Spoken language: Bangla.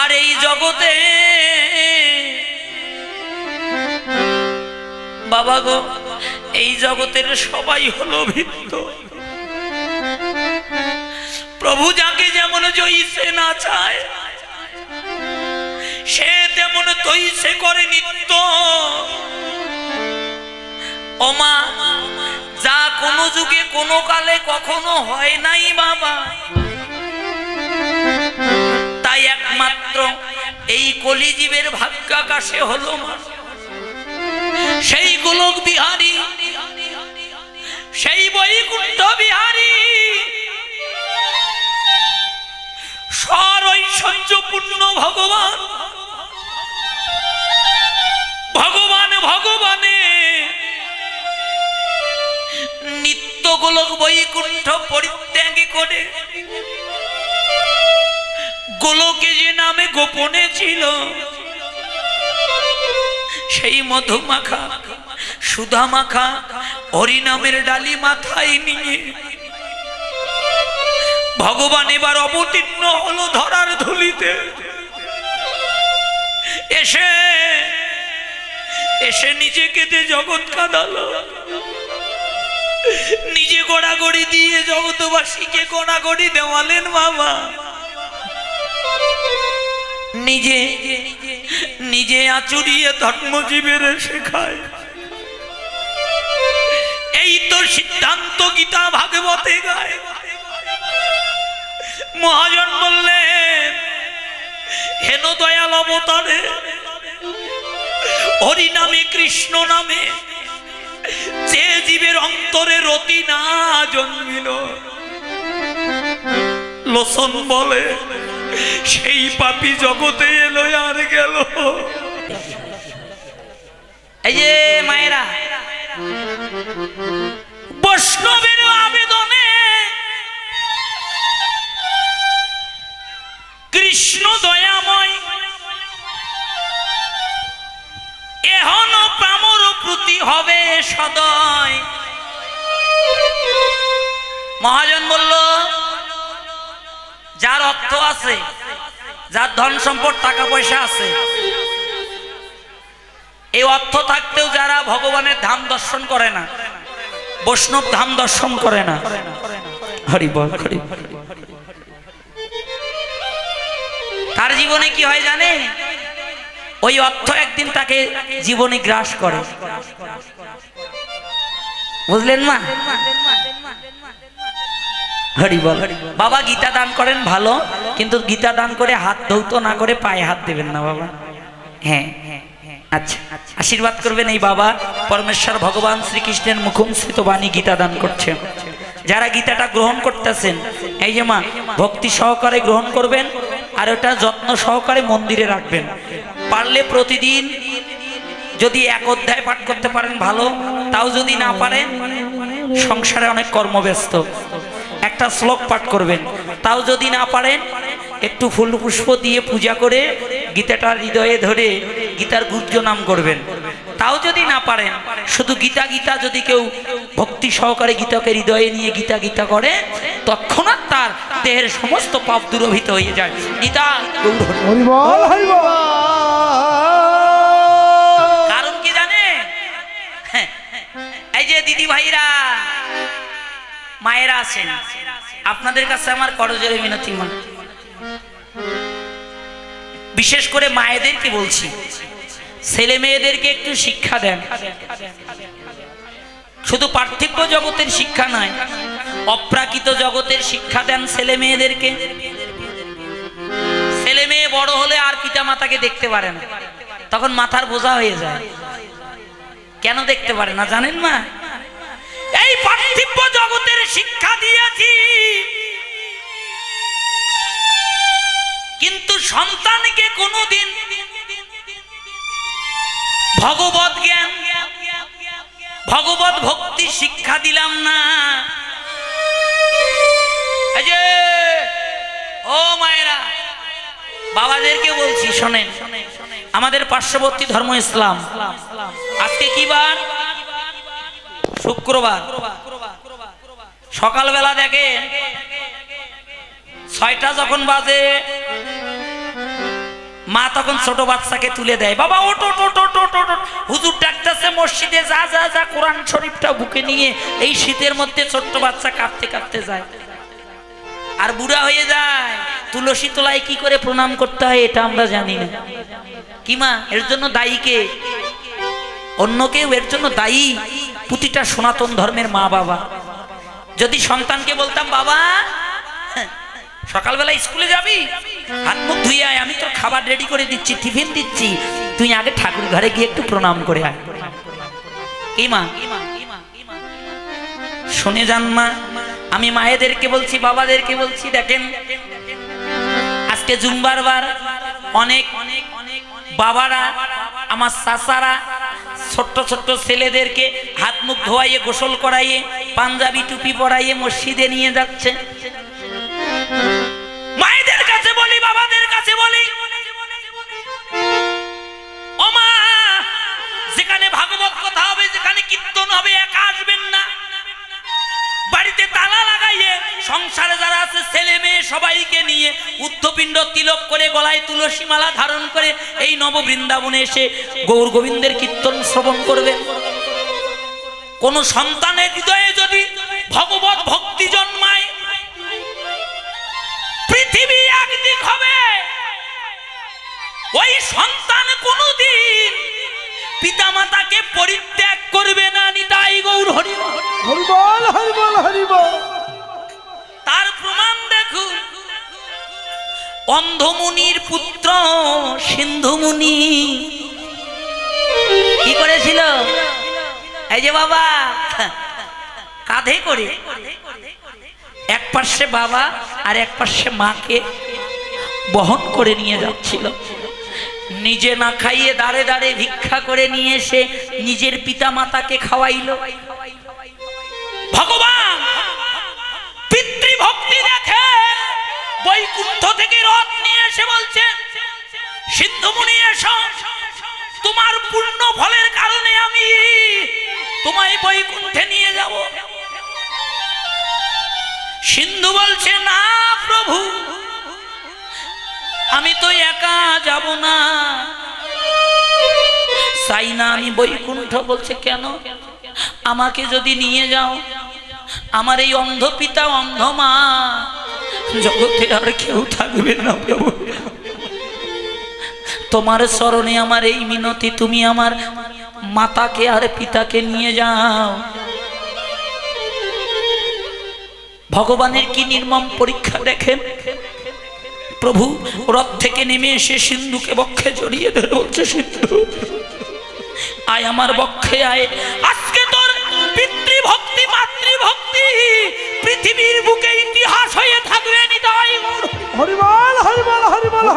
আর এই জগতে বাবা গো, এই জগতের সবাই হলো ভিত্ত। প্রভু যাকে যেমন জয়ীছে না চায়, সে তেমন তৈছে করে নিত্য। ওমা যা কোনো যুগে কোনো কালে কখনো হয় নাই বাবা। কলিজীবের ভাগ্যাকাশে হলো সেই গোলক বিহারী, সেই বৈকুণ্ঠ বিহারী। স্বর ঐশ্বর্যপূর্ণ ভগবান। ভগবান, ভগবানে। নিত্য গোলক বৈকুণ্ঠ পরিত্যাগী করে। গোলকে যে নামে গোপনে ছিল, সেই মধুমাখা সুধা মাখা হরিনামের ডালি মাথায় নিয়ে ভগবান এবার অবতীর্ণ হলো ধরার ধুলিতে। এসে এসে নিজে কেঁদে জগৎ কাঁদালো। নিজে গোড়াগড়ি দিয়ে জগতবাসীকে গোড়াগড়ি দেওয়ালেন বাবা। নিজে নিজে আচুরিয়ে ধর্মজীবের শেখায়। এই তো সিদ্ধান্ত গীতা ভাগবতে গায়। মহাজন বললেন, হেন দয়াল অবতারে হরি নামে কৃষ্ণ নামে, যে জীবের অন্তরে রতি না জন্মিল। লোসন বলে সেই পাপি জগতে এলো আর গেল। এই যে মায়েরা, বৈষ্ণবের আবেদনে কৃষ্ণ দয়াময়, এহন প্রামর প্রতি হবে সদয়। মহাজন বলল যার অর্থ আছে, যার ধন সম্পদ, টাকা পয়সা আছে। এই অর্থ থাকতেও যারা ভগবানের ধাম দর্শন করে না, বৈষ্ণব ধাম দর্শন করে না, হরি বল, হরি তার জীবনে কি হয় জানে? ওই অর্থ একদিন তাকে জীবনে গ্রাস করে। বুঝলেন মা? বাবা, গীতা দান করেন, ভালো, কিন্তু গীতা দান করে হাত ধৌত না করে পায়ে হাত দেবেন না বাবা। হ্যাঁ আচ্ছা আশীর্বাদ করবেন এই বাবা। পরমেশ্বর, ভগবান শ্রীকৃষ্ণের মুখমসৃত বাণী গীতা দান করছেন যারা গীতাটা গ্রহণ করতেছেন, এই যে মা, ভক্তি সহকারে গ্রহণ করবেন, আর ওটা যত্ন সহকারে মন্দিরে রাখবেন। পারলে প্রতিদিন যদি এক অধ্যায় পাঠ করতে পারেন ভালো, তাও যদি না পারেন, সংসারে অনেক কর্মব্যস্ত। একটা শ্লোক পাঠ করবেন। তাও যদি না পারেন একটু ফুল পুষ্প দিয়ে পূজা করে গীতাটা হৃদয়ে ধরে গীতার গুর্জ নাম করবেন। তাও যদি না পারেন শুধু গীতা গীতা যদি কেউ ভক্তি সহকারে গীতাকে হৃদয়ে নিয়ে গীতা গীতা করে তৎক্ষণাৎ তার দেহের সমস্ত পাপ দূরভূত হয়ে যায়। গীতা কারণ কি জানে হ্যাঁ, এই যে দিদি ভাইরা মায়েরা আছেন। আপনাদের কাছে আমার করজোরে মিনতি মন। বিশেষ করে মায়েদেরকে বলছি, ছেলে মেয়েদেরকে একটু শিক্ষা দেন। শুধু পার্থিব জগতের শিক্ষা নয়, অপ্রাকৃত জগতের শিক্ষা দেন ছেলে মেয়েদেরকে। ছেলে মেয়ে বড় হলে আর পিতা মাতাকে দেখতে পারে না। তখন মাথার বোঝা হয়ে যায়। কেন দেখতে পারে না? জানেন মা? পার্থিব জগতের শিক্ষা দিয়েছি। কিন্তু সন্তানকে কোনোদিন ভগবত জ্ঞান, ভগবত ভক্তি শিক্ষা দিলাম না। যে, ও মায়েরা, বাবাদেরকে বলছি, শোনেন, আমাদের পার্শ্ববর্তী ধর্ম ইসলাম, আজকে কি বার? শুক্রবার। সকালবেলা দেখেন ছয়টা যখন বাজে, মা তখন ছোট বাচ্চাকে তুলে দেয়, বাবা ওটো। হুজুর ডাকতেছে, মসজিদে যা যা যা, কোরআন শরীফটা বুকে নিয়ে এই শীতের মধ্যে ছোট্ট বাচ্চা কাঁপতে কাঁপতে যায়। আর বুড়া হয়ে যায়, তুলসী তলায় কি করে প্রণাম করতে হয় এটা আমরা জানি না। কি মা, এর জন্য দায়ী কে? অন্য কেউ এর জন্য দায়ী? প্রতিটা সনাতন ধর্মের মা বাবা। যদি সন্তানকে বলতাম, বাবা, সকালবেলা স্কুলে যাবি? হাত মুখ ধুয়ে আয়, আমি তোর খাবার রেডি করে দিচ্ছি টিফিন দিচ্ছি। তুই আগে ঠাকুর ঘরে গিয়ে একটু প্রণাম করে আয়। কি মা? শুনে যান মা, আমি মায়েদেরকে বলছি, বাবাদেরকে বলছি, দেখেন, আজকে জুম্বার বার অনেক অনেক অনেক বাবারা, আমার চাচারা ছোট্ট ছোট্ট ছেলেদেরকে হাত মুখ ধোয়াইয়ে, গোসল করাইয়ে, পাঞ্জাবি টুপি পরাইয়ে মসজিদে নিয়ে যাচ্ছে। মায়েদের কাছে বলি, বাবাদের কাছে বলি যেখানে ভাগবত কথা হবে, যেখানে কীর্তন হবে, একা আসবেন না। বাড়িতে তালা লাগাইয়ে সংসারে যারা আছে, ছেলে মেয়ে সবাইকে নিয়ে উদ্ধপিণ্ড তিলক করে গলায় তুলসী মালা ধারণ করে এই নব বৃন্দাবনে এসে গৌর গোবিন্দের কীর্তন শ্রবণ করবেন কোন সন্তানের হৃদয়ে যদি ভগবত ভক্তি জন্মায়, পৃথিবী একদিক হবে। ওই সন্তান কোনদিন পিতামাতাকে পরিত্যাগ করবে না নিতাই গৌর হরি হরিবল হরিবল হরিবল। তার প্রমাণ দেখুন। অন্ধমুনির পুত্র সিন্ধুমুনি। কি করেছিল? এই যে বাবা কাঁধে করে। এক পাশে বাবা আর এক পাশে মাকে বহন করে নিয়ে যাচ্ছিল। নিজে না খাইয়ে দাঁড়ে দাঁড়ে ভিক্ষা করে নিয়ে এসে নিজের পিতা মাতাকে খাওয়াইলো। ভগবান, পিতৃভক্তি দেখে বৈকুণ্ঠ থেকে রথ নিয়ে এসে বলছে সিন্ধুমুনি এসো। তোমার পূর্ণ ফলের কারণে আমি তোমায় বৈকুণ্ঠে নিয়ে যাব। সিন্ধু বলছে, না প্রভু আমি তো একা যাব না। চাই না আমি বৈকুণ্ঠ বলছে, কেন? আমাকে যদি নিয়ে যাও। আমার এই অন্ধ পিতা, অন্ধ মা, জগতে আর কেউ থাকবে না তোমার স্মরণে আমার এই মিনতি, তুমি আমার মাতাকে আর পিতাকে নিয়ে যাও। ভগবানের কি নির্মম পরীক্ষা দেখেন? প্রভু, রথ থেকে নেমে এসে সিন্ধুকে বক্ষে জড়িয়ে ধরে বলছে, সিন্ধু, আয় আমার বক্ষে, আয় আজকে তোর পিতৃভক্তি, মাতৃভক্তি পৃথিবীর বুকে ইতিহাস হয়ে থাকবে, নিতাই গৌর। হরিবল